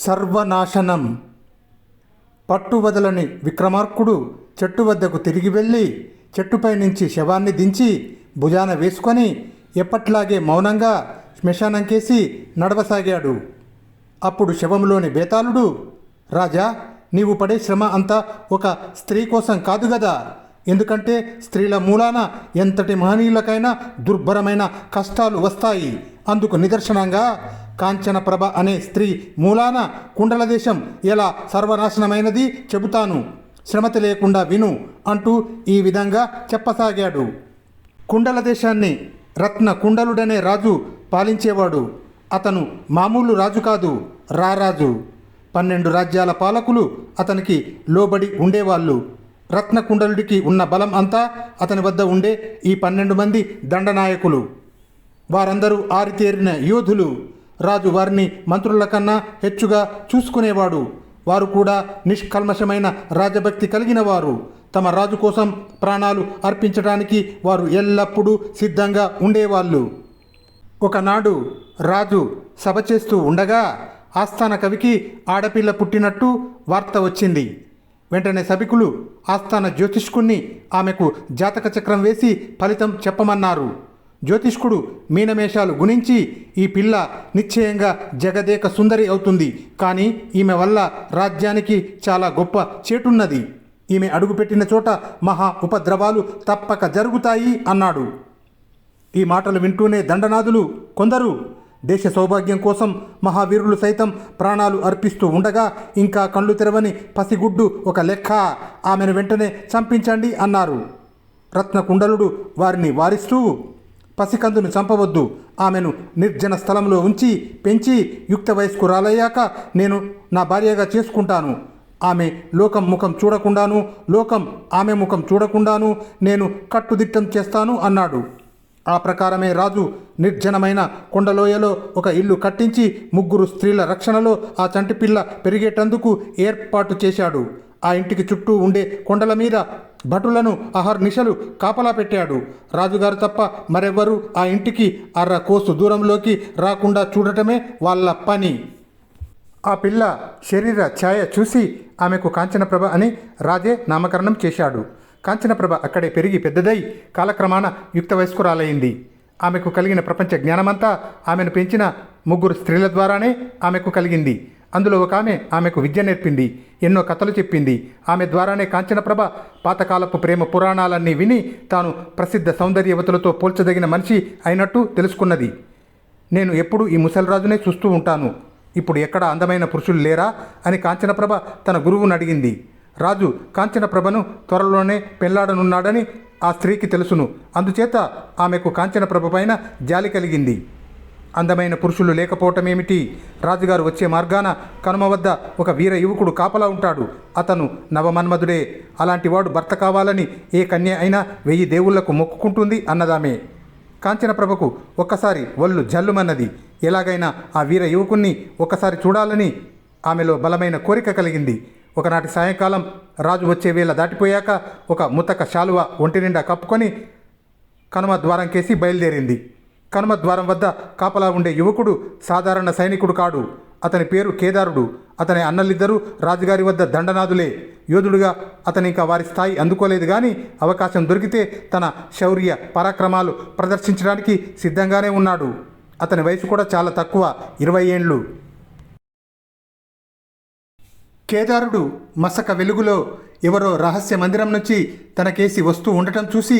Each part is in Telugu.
సర్వనాశనం. పట్టువదలని విక్రమార్కుడు చెట్టు వద్దకు తిరిగి వెళ్ళి చెట్టుపై నుంచి శవాన్ని దించి భుజాన వేసుకొని ఎప్పట్లాగే మౌనంగా శ్మశానంకేసి నడవసాగాడు. అప్పుడు శవంలోని బేతాళుడు రాజా నీవు పడే శ్రమ అంతా ఒక స్త్రీ కోసం కాదు గదా ఎందుకంటే స్త్రీల మూలాన ఎంతటి మహనీయులకైనా దుర్భరమైన కష్టాలు వస్తాయి. అందుకు నిదర్శనంగా కాంచనప్రభ అనే స్త్రీ మూలాన కుండల దేశం ఎలా సర్వనాశనమైనది చెబుతాను. శ్రమతి లేకుండా విను అంటూ ఈ విధంగా చెప్పసాగాడు. కుండల దేశాన్ని రత్న కుండలుడనే రాజు పాలించేవాడు. అతను మామూలు రాజు కాదు రారాజు. పన్నెండు రాజ్యాల పాలకులు అతనికి లోబడి ఉండేవాళ్ళు. రత్నకుండలుడికి ఉన్న బలం అంతా అతని వద్ద ఉండే ఈ పన్నెండు మంది దండనాయకులు. వారందరూ ఆరితేరిన యోధులు. రాజు వారిని మంత్రుల కన్నా హెచ్చుగా చూసుకునేవాడు. వారు కూడా నిష్కల్మషమైన రాజభక్తి కలిగిన వారు. తమ రాజు కోసం ప్రాణాలు అర్పించడానికి వారు ఎల్లప్పుడూ సిద్ధంగా ఉండేవాళ్ళు. ఒకనాడు రాజు సభ చేస్తూ ఉండగా ఆస్థాన కవికి ఆడపిల్ల పుట్టినట్టు వార్త వచ్చింది. వెంటనే సభికులు ఆస్థాన జ్యోతిష్కుణ్ణి ఆమెకు జాతక చక్రం వేసి ఫలితం చెప్పమన్నారు. జ్యోతిష్కుడు మీనమేషాలు గుణించి ఈ పిల్ల నిశ్చయంగా జగదేక సుందరి అవుతుంది. కానీ ఈమె వల్ల రాజ్యానికి చాలా గొప్ప చేటున్నది. ఈమె అడుగుపెట్టిన చోట మహా ఉపద్రవాలు తప్పక జరుగుతాయి అన్నాడు. ఈ మాటలు వింటూనే దండనాథులు కొందరు దేశ సౌభాగ్యం కోసం మహావీరులు సైతం ప్రాణాలు అర్పిస్తూ ఉండగా ఇంకా కళ్ళు తెరవని పసిగుడ్డు ఒక లెక్క. ఆమెను వెంటనే చంపించండి అన్నారు. రత్నకుండలుడు వారిని వారిస్తూ పసికందును చంపవద్దు. ఆమెను నిర్జన స్థలంలో ఉంచి పెంచి యుక్త వయస్కురాలయ్యాక నేను నా భార్యగా చేసుకుంటాను. ఆమె లోకం ముఖం చూడకుండాను లోకం ఆమె ముఖం చూడకుండాను నేను కట్టుదిట్టం చేస్తాను అన్నాడు. ఆ ప్రకారమే రాజు నిర్జనమైన కొండలోయలో ఒక ఇల్లు కట్టించి ముగ్గురు స్త్రీల రక్షణలో ఆ చంటి పిల్ల పెరిగేటందుకు ఏర్పాటు చేశాడు. ఆ ఇంటికి చుట్టూ ఉండే కొండల మీద భటులను అహర్నిశలు కాపలా పెట్టాడు. రాజుగారు తప్ప మరెవ్వరూ ఆ ఇంటికి అర్ర కోసు దూరంలోకి రాకుండా చూడటమే వాళ్ళ పని. ఆ పిల్ల శరీర ఛాయ చూసి ఆమెకు కాంచనప్రభ అని రాజే నామకరణం చేశాడు. కాంచనప్రభ అక్కడే పెరిగి పెద్దదై కాలక్రమాన యుక్త వయస్కురాలైంది. ఆమెకు కలిగిన ప్రపంచ జ్ఞానమంతా ఆమెను పెంచిన ముగ్గురు స్త్రీల ద్వారానే ఆమెకు కలిగింది. అందులో ఒక ఆమె ఆమెకు విద్య నేర్పింది ఎన్నో కథలు చెప్పింది. ఆమె ద్వారానే కాంచనప్రభ పాతకాలపు ప్రేమ పురాణాలన్నీ విని తాను ప్రసిద్ధ సౌందర్యవతులతో పోల్చదగిన మనిషి అయినట్టు తెలుసుకున్నది. నేను ఎప్పుడు ఈ ముసలిరాజునే చూస్తూ ఉంటాను. ఇప్పుడు ఎక్కడ అందమైన పురుషులు లేరా అని కాంచనప్రభ తన గురువుని అడిగింది. రాజు కాంచనప్రభను త్వరలోనే పెళ్ళాడనున్నాడని ఆ స్త్రీకి తెలుసును. అందుచేత ఆమెకు కాంచనప్రభ పైన జాలి కలిగింది. అందమైన పురుషులు లేకపోవటమేమిటి? రాజుగారు వచ్చే మార్గాన కనుమ వద్ద ఒక వీర యువకుడు కాపలా ఉంటాడు. అతను నవమన్మధుడే. అలాంటివాడు భర్త కావాలని ఏ కన్య అయినా వెయ్యి దేవుళ్ళకు మొక్కుకుంటుంది అన్నదామే. కాంచనప్రభకు ఒక్కసారి ఒళ్ళు జల్లుమన్నది. ఎలాగైనా ఆ వీర యువకుణ్ణి ఒక్కసారి చూడాలని ఆమెలో బలమైన కోరిక కలిగింది. ఒకనాటి సాయంకాలం రాజు వచ్చే వేళ దాటిపోయాక ఒక ముతక శాలువ ఒంటి నిండా కప్పుకొని కనుమ ద్వారం కేసి బయలుదేరింది. కనుమ ద్వారం వద్ద కాపలా ఉండే యువకుడు సాధారణ సైనికుడు కాడు. అతని పేరు కేదారుడు. అతని అన్నలిద్దరూ రాజుగారి వద్ద దండనాథులే. యోధుడుగా అతని ఇంకా వారి స్థాయి అందుకోలేదు కానీ అవకాశం దొరికితే తన శౌర్య పరాక్రమాలు ప్రదర్శించడానికి సిద్ధంగానే ఉన్నాడు. అతని వయసు కూడా చాలా తక్కువ. ఇరవై ఏండ్లు కేదారుడు మసక వెలుగులో ఎవరో రహస్య మందిరం నుంచి తనకేసి వస్తూ ఉండటం చూసి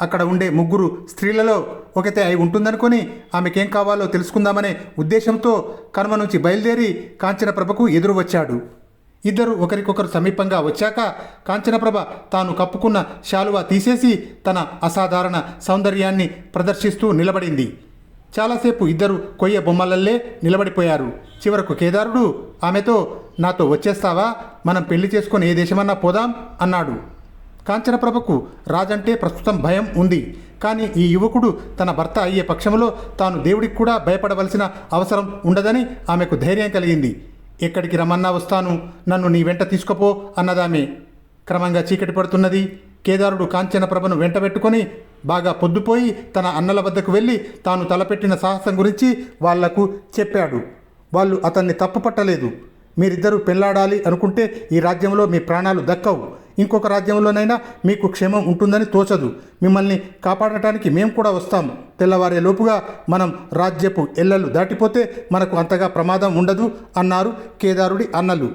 అక్కడ ఉండే ముగ్గురు స్త్రీలలో ఒకతే అయి ఉంటుందనుకొని ఆమెకేం కావాలో తెలుసుకుందామనే ఉద్దేశంతో కనుమ నుంచి బయలుదేరి కాంచనప్రభకు ఎదురు వచ్చాడు. ఇద్దరు ఒకరికొకరు సమీపంగా వచ్చాక కాంచనప్రభ తాను కప్పుకున్న శాలువా తీసేసి తన అసాధారణ సౌందర్యాన్ని ప్రదర్శిస్తూ నిలబడింది. చాలాసేపు ఇద్దరు కొయ్య బొమ్మలల్లే నిలబడిపోయారు. చివరకు కేదారుడు ఆమెతో నాతో వచ్చేస్తావా? మనం పెళ్ళి చేసుకొని ఏ దేశమన్నా పోదాం అన్నాడు. కాంచనప్రభకు రాజంటే ప్రస్తుతం భయం ఉంది. కానీ ఈ యువకుడు తన భర్త అయ్యే పక్షంలో తాను దేవుడికి కూడా భయపడవలసిన అవసరం ఉండదని ఆమెకు ధైర్యం కలిగింది. ఎక్కడికి రమ్మన్నా వస్తాను. నన్ను నీ వెంట తీసుకుపో అన్నదామె. క్రమంగా చీకటి పడుతున్నది. కేదారుడు కాంచనప్రభను వెంటబెట్టుకొని బాగా పొద్దుపోయి తన అన్నల వద్దకు వెళ్ళి తాను తలపెట్టిన సాహసం గురించి వాళ్ళకు చెప్పాడు. వాళ్ళు అతన్ని తప్పుపట్టలేదు. మీరిద్దరూ పెళ్ళాడాలి అనుకుంటే ఈ రాజ్యంలో మీ ప్రాణాలు దక్కవు. ఇంకొక రాజ్యంలోనైనా మీకు క్షేమం ఉంటుందని తోచదు. మిమ్మల్ని కాపాడటానికి మేము కూడా వస్తాం. తెల్లవారే లోపుగా మనం రాజ్యపు ఎల్లలు దాటిపోతే మనకు అంతగా ప్రమాదం ఉండదు అన్నారు కేదారుడి అన్నలు.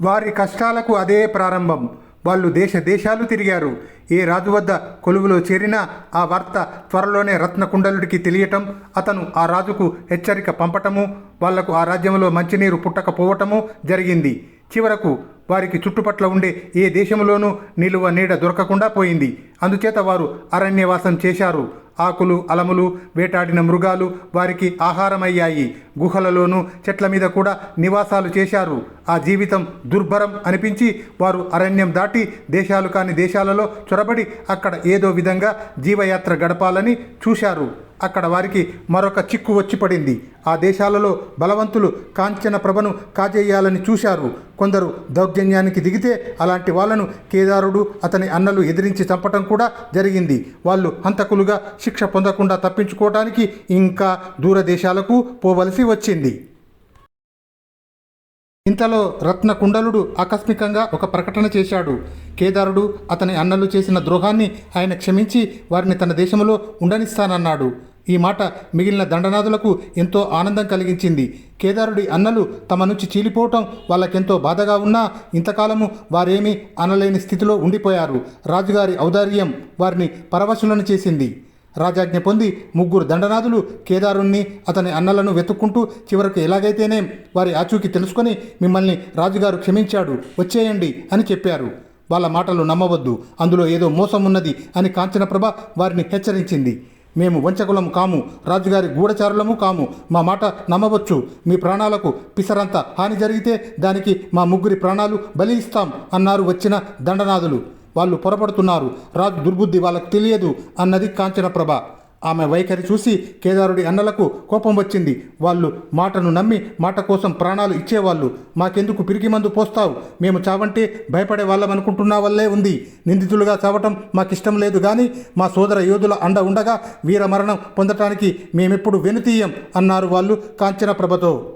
వారి కష్టాలకు అదే ప్రారంభం. వాళ్ళు దేశ దేశాలు తిరిగారు. ఏ రాజు వద్ద కొలువులో చేరినా ఆ వార్త త్వరలోనే రత్నకుండలుడికి తెలియటం అతను ఆ రాజుకు హెచ్చరిక పంపటము వాళ్ళకు ఆ రాజ్యంలో మంచినీరు పుట్టకపోవటము జరిగింది. చివరకు వారికి చుట్టుపట్ల ఉండే ఏ దేశంలోనూ నిలువ నీడ దొరకకుండా పోయింది. అందుచేత వారు అరణ్యవాసం చేశారు. ఆకులు అలములు వేటాడిన మృగాలు వారికి ఆహారమయ్యాయి. గుహలలోనూ చెట్ల మీద కూడా నివాసాలు చేశారు. ఆ జీవితం దుర్భరం అనిపించి వారు అరణ్యం దాటి దేశాలు కాని దేశాలలో చొరబడి అక్కడ ఏదో విధంగా జీవయాత్ర గడపాలని చూశారు. అక్కడ వారికి మరొక చిక్కు వచ్చి పడింది. ఆ దేశాలలో బలవంతులు కాంచన ప్రభను కాజేయాలని చూశారు. కొందరు దౌర్జన్యానికి దిగితే అలాంటి వాళ్ళను కేదారుడు అతని అన్నలు ఎదిరించి చంపటం కూడా జరిగింది. వాళ్ళు హంతకులుగా శిక్ష పొందకుండా తప్పించుకోవడానికి ఇంకా దూరదేశాలకు పోవలసి వచ్చింది. ఇంతలో రత్నకుండలుడు ఆకస్మికంగా ఒక ప్రకటన చేశాడు. కేదారుడు అతని అన్నలు చేసిన ద్రోహాన్ని ఆయన క్షమించి వారిని తన దేశంలో ఉండనిస్తానన్నాడు. ఈ మాట మిగిలిన దండనాథులకు ఎంతో ఆనందం కలిగించింది. కేదారుడి అన్నలు తమ నుంచి చీలిపోవటం వాళ్ళకెంతో బాధగా ఉన్నా ఇంతకాలము వారేమీ అనలేని స్థితిలో ఉండిపోయారు. రాజుగారి ఔదార్యం వారిని పరవశులను చేసింది. రాజాజ్ఞ పొంది ముగ్గురు దండనాథులు కేదారుణ్ణి అతని అన్నలను వెతుక్కుంటూ చివరకు ఎలాగైతేనే వారి ఆచూకీ తెలుసుకొని మిమ్మల్ని రాజుగారు క్షమించాడు వచ్చేయండి అని చెప్పారు. వాళ్ళ మాటలు నమ్మవద్దు అందులో ఏదో మోసం ఉన్నది అని కాంచనప్రభ వారిని హెచ్చరించింది. మేము వంచకులం కాము రాజుగారి గూఢచారులము కాము. మా మాట నమ్మవచ్చు. మీ ప్రాణాలకు పిసరంత హాని జరిగితే దానికి మా ముగ్గురి ప్రాణాలు బలి ఇస్తాం అన్నారు వచ్చిన దండనాథులు. వాళ్ళు పొరపడుతున్నారు. రాజు దుర్బుద్ధి వాళ్ళకు తెలియదు అన్నది కాంచనప్రభ. ఆమె వైఖరి చూసి కేదారుడి అన్నలకు కోపం వచ్చింది. వాళ్ళు మాటను నమ్మి మాట కోసం ప్రాణాలు ఇచ్చేవాళ్ళు. మాకెందుకు పిరికి మందు పోస్తావు? మేము చావంటే భయపడే వాళ్ళం అనుకుంటున్నా వల్లే ఉంది. నిందితులుగా చావటం మాకిష్టం లేదు కానీ మా సోదర యోధుల అండ ఉండగా వీర మరణం పొందటానికి మేమెప్పుడు వెనుతీయం అన్నారు వాళ్ళు కాంచనప్రభతో.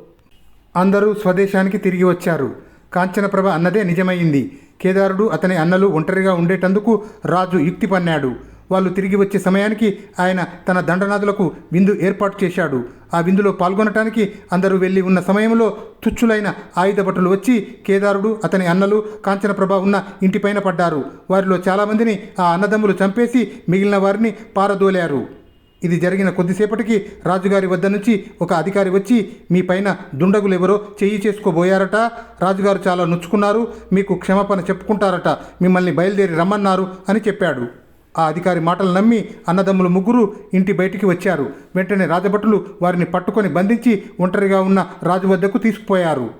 అందరూ స్వదేశానికి తిరిగి వచ్చారు. కాంచనప్రభ అన్నదే నిజమైంది. కేదారుడు అతని అన్నలు ఒంటరిగా ఉండేటందుకు రాజు యుక్తి పన్నాడు. వాళ్ళు తిరిగి వచ్చే సమయానికి ఆయన తన దండనాథులకు విందు ఏర్పాటు చేశాడు. ఆ విందులో పాల్గొనటానికి అందరూ వెళ్ళి ఉన్న సమయంలో తుచ్చులైన ఆయుధ భటులు వచ్చి కేదారుడు అతని అన్నలు కాంచనప్రభ ఉన్న ఇంటిపైన పడ్డారు. వారిలో చాలామందిని ఆ అన్నదమ్ములు చంపేసి మిగిలిన వారిని పారదోలారు. ఇది జరిగిన కొద్దిసేపటికి రాజుగారి వద్ద నుంచి ఒక అధికారి వచ్చి మీ పైన దుండగులు ఎవరో చెయ్యి చేసుకోబోయారట. రాజుగారు చాలా నొచ్చుకున్నారు. మీకు క్షమాపణ చెప్పుకుంటారట. మిమ్మల్ని బయలుదేరి రమ్మన్నారు అని చెప్పాడు. ఆ అధికారి మాటలు నమ్మి అన్నదమ్ములు ముగ్గురు ఇంటి బయటికి వచ్చారు. వెంటనే రాజభటులు వారిని పట్టుకొని బంధించి ఒంటరిగా ఉన్న రాజు వద్దకు తీసుకుపోయారు.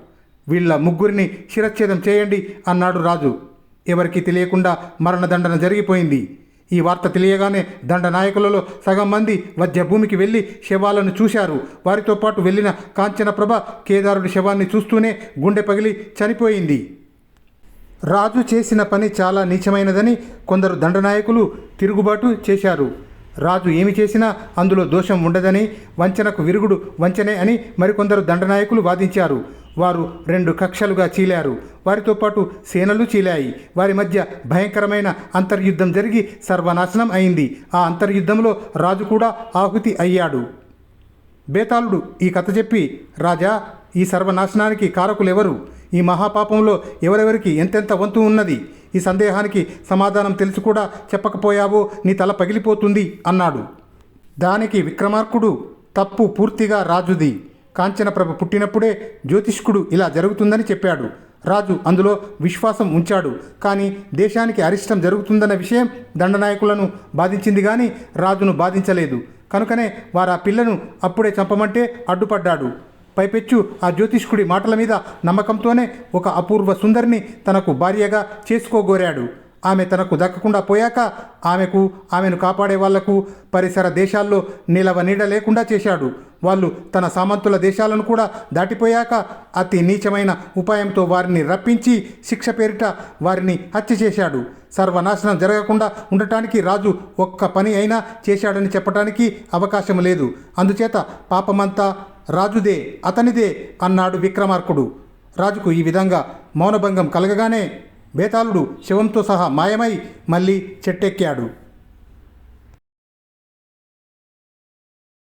వీళ్ళ ముగ్గురిని శిరచ్ఛేదం చేయండి అన్నాడు రాజు. ఎవరికీ తెలియకుండా మరణదండన జరిగిపోయింది. ఈ వార్త తెలియగానే దండనాయకులలో సగం మంది వద్య భూమికి వెళ్ళి శవాలను చూశారు. వారితో పాటు వెళ్ళిన కాంచనప్రభ కేదారుడి శవాన్ని చూస్తూనే గుండె పగిలి చనిపోయింది. రాజు చేసిన పని చాలా నీచమైనదని కొందరు దండనాయకులు తిరుగుబాటు చేశారు. రాజు ఏమి చేసినా అందులో దోషం ఉండదని వంచనకు విరుగుడు వంచనే అని మరికొందరు దండనాయకులు వాదించారు. వారు రెండు కక్షలుగా చీలారు. వారితో పాటు సేనలు చీలాయి. వారి మధ్య భయంకరమైన అంతర్యుద్ధం జరిగి సర్వనాశనం అయింది. ఆ అంతర్యుద్ధంలో రాజు కూడా ఆహుతి అయ్యాడు. బేతాళుడు ఈ కథ చెప్పి రాజా ఈ సర్వనాశనానికి కారకులెవరు? ఈ మహాపాపంలో ఎవరెవరికి ఎంతెంత వంతు ఉన్నది? ఈ సందేహానికి సమాధానం తెలిసి కూడా చెప్పకపోయావో నీ తల పగిలిపోతుంది అన్నాడు. దానికి విక్రమార్కుడు తప్పు పూర్తిగా రాజుది. కాంచనప్రభ పుట్టినప్పుడే జ్యోతిష్కుడు ఇలా జరుగుతుందని చెప్పాడు. రాజు అందులో విశ్వాసం ఉంచాడు. కానీ దేశానికి అరిష్టం జరుగుతుందన్న విషయం దండనాయకులను బాధించింది కానీ రాజును బాధించలేదు. కనుకనే వారు ఆ పిల్లను అప్పుడే చంపమంటే అడ్డుపడ్డాడు. పైపెచ్చు ఆ జ్యోతిష్కుడి మాటల మీద నమ్మకంతోనే ఒక అపూర్వ సుందరిని తనకు భార్యగా చేసుకోగోరాడు. ఆమె తనకు దక్కకుండా పోయాక ఆమెకు ఆమెను కాపాడే వాళ్ళకు పరిసర దేశాల్లో నిలవ నీడ లేకుండా చేశాడు. వాళ్ళు తన సామంతుల దేశాలను కూడా దాటిపోయాక అతి నీచమైన ఉపాయంతో వారిని రప్పించి శిక్ష పేరిట వారిని హత్య చేశాడు. సర్వనాశనం జరగకుండా ఉండటానికి రాజు ఒక్క పని అయినా చేశాడని చెప్పడానికి అవకాశం లేదు. అందుచేత పాపమంతా రాజుదే అతనిదే అన్నాడు విక్రమార్కుడు. రాజుకు ఈ విధంగా మౌనభంగం కలగగానే బేతాళుడు శివంతో సహా మాయమై మళ్ళీ చెట్టెక్కాడు.